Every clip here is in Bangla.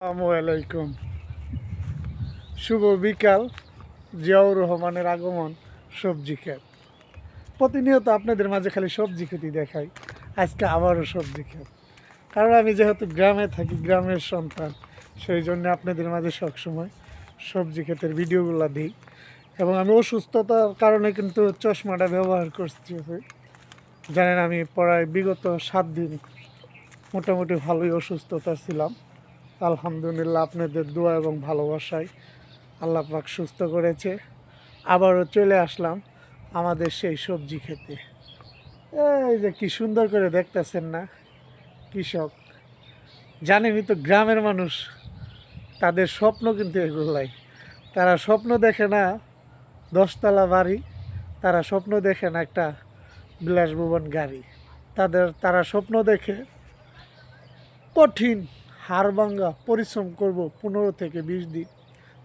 আলাইকুম। শুভ বিকাল, জিয়াউর রহমানের আগমন, সবজি ক্ষেত প্রতিনিয়ত আপনাদের মাঝে খালি সবজি খেতে দেখাই, আজকে আবারও সবজি ক্ষেত কারণ আমি যেহেতু গ্রামে থাকি, গ্রামের সন্তান, সেই জন্য আপনাদের মাঝে সবসময় সবজি ক্ষেতের ভিডিওগুলো দিই। এবং আমি অসুস্থতার কারণে কিন্তু চশমাটা ব্যবহার করছি। জানেন আমি প্রায় বিগত সাত দিন মোটামুটি ভালোই অসুস্থতা ছিলাম। আলহামদুলিল্লাহ আপনাদের দোয়া এবং ভালোবাসায় আল্লাহ পাক সুস্থ করেছে। আবারও চলে আসলাম আমাদের সেই সবজি খেতে। এই যে কি সুন্দর করে দেখতেছেন না কৃষক। জানেনই তো গ্রামের মানুষ, তাদের স্বপ্ন কিন্তু এগুলাই। তারা স্বপ্ন দেখে না দশতলা বাড়ি, তারা স্বপ্ন দেখে না একটা বিলাসভবন গাড়ি। তাদের, তারা স্বপ্ন দেখে কঠিন হাড়ভাঙ্গা পরিশ্রম করব পনেরো থেকে বিশ দিন।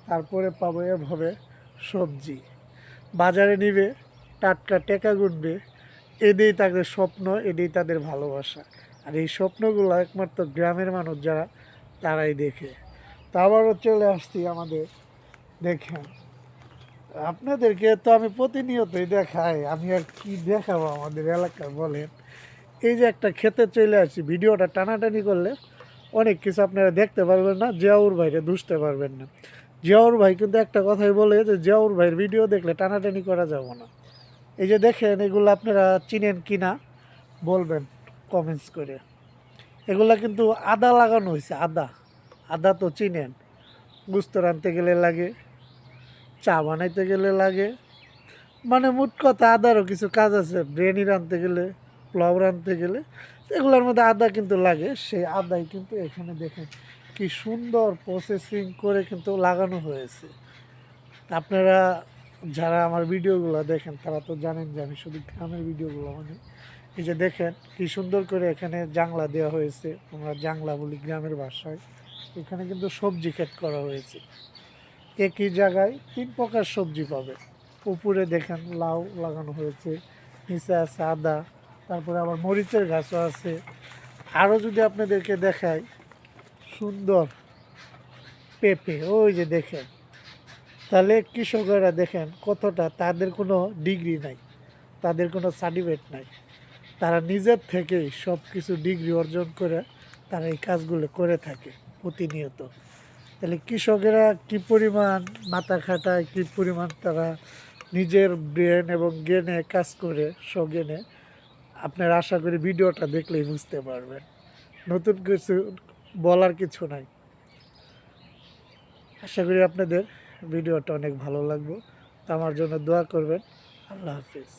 তারপরে পাবো এভাবে সবজি। বাজারে নিবে, টাটকা টেকা গুনবে, এদেই তাদের স্বপ্ন, এদেই তাদের ভালোবাসা। আর এই স্বপ্নগুলো একমাত্র গ্রামের মানুষ যারা, তারাই দেখে। তা আবারও চলে আসছি আমাদের, দেখেন। আপনাদেরকে তো আমি প্রতিনিয়তই দেখাই, আমি আর কি দেখাবো আমাদের এলাকায় বলেন। এই যে একটা খেতে চলে আসছি ভিডিওটা টানাটানি করলে অনেক কিছু আপনারা দেখতে পারবেন না, জিয়াউর ভাইরে দুষতে পারবেন না। জিয়াউর ভাই কিন্তু একটা কথাই বলে যে, জিয়াউর ভাইয়ের ভিডিও দেখলে টানাটানি করা যাব না। এই যে দেখেন, এগুলো আপনারা চিনেন কি না, বলবেন কমেন্টস করে। এগুলা কিন্তু আদা লাগানো হয়েছে আদা। আদা তো চিনেন। গুস্ত রানতে গেলে লাগে, চা বানাইতে গেলে লাগে। মানে মোট কথা, আদারও কিছু কাজ আছে বিরিয়ানি রাঁধতে গেলে পোলাও রাঁধতে গেলে। এগুলোর মধ্যে আদা কিন্তু লাগে, সেই আদাই কিন্তু এখানে দেখেন কি সুন্দর প্রসেসিং করে কিন্তু লাগানো হয়েছে। আপনারা যারা আমার ভিডিওগুলো দেখেন, তারা তো জানেন যে আমি শুধু গ্রামের ভিডিওগুলো মানে এই যে দেখেন কি সুন্দর করে এখানে জাংলা দেওয়া হয়েছে, আমরা জাংলা বলি গ্রামের ভাষায়। এখানে কিন্তু সবজি ক্ষেত করা হয়েছে। একই জায়গায় তিন প্রকার সবজি পাবে। উপরে দেখেন লাউ লাগানো হয়েছে, নিচে আছে আদা তারপরে আবার মরিচের গাছও আছে। আরও যদি আপনাদেরকে দেখাই, সুন্দর পেঁপে, ওই যে দেখেন। তাহলে কৃষকেরা দেখেন কতটা তাদের কোনো ডিগ্রি নাই, তাদের কোনো সার্টিফিকেট নাই। তারা নিজের থেকেই সব কিছু ডিগ্রি অর্জন করে তারা এই কাজগুলো করে থাকে প্রতিনিয়ত। তাহলে কৃষকেরা কি পরিমাণ মাথা খাটায়, কী পরিমাণ তারা নিজের ব্রেন এবং জ্ঞানে কাজ করে সজ্ঞানে আপনার আশা করি ভিডিওটা দেখলেই বুঝতে পারবেন। নতুন কিছু বলার কিছু নাই। আশা করি আপনাদের ভিডিওটা অনেক ভালো লাগবে। আমার জন্য দোয়া করবেন। আল্লাহ হাফিজ।